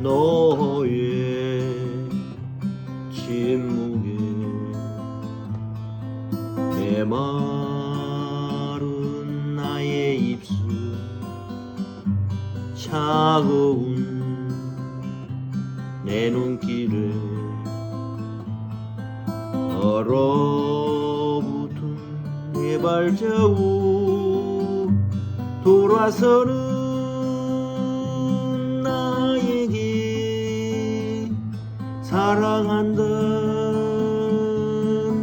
너의 침묵에 메마른 나의 입술 차가운 내 눈길에 얼어붙은 내 발자국 돌아서는 사랑한다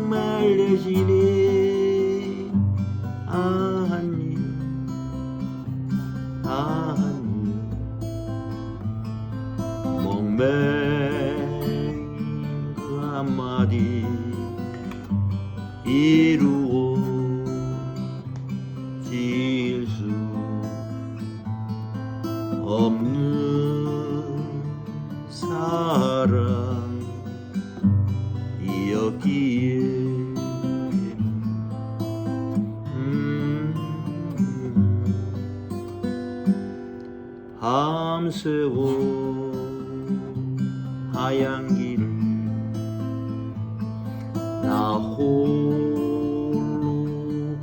말려지네 아한님 아한님 목매인 그 한마디 이루어질 수 없는 밤새워 하얀 길을 나 홀로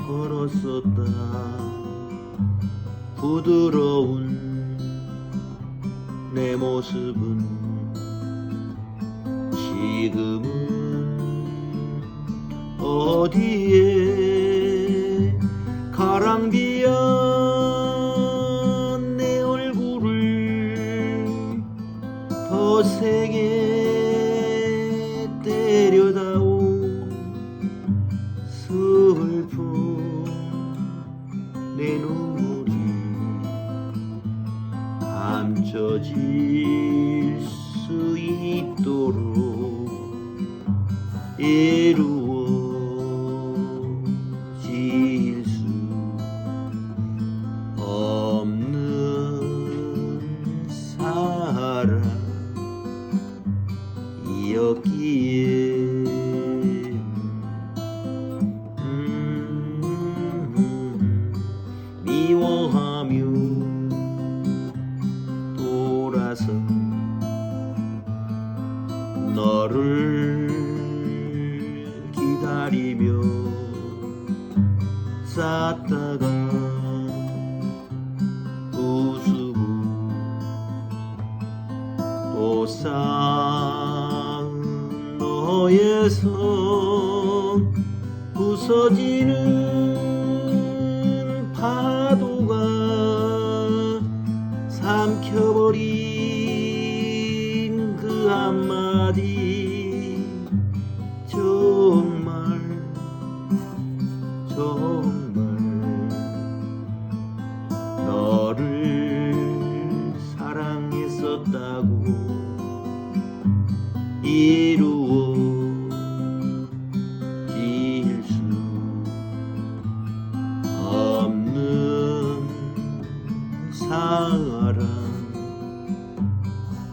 걸었었다. 부드러운 내 모습은 지금은 어디에 가랑비 더 세게 때려다오. 슬픈 내 눈물이 감춰질 수 있도록 이루 음, 미워하며 돌아서 너를 기다리며 쌌다가 우스고 또 쌓은 손 부서지는 파도가 삼켜버린 그 한마디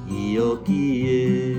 사랑이었기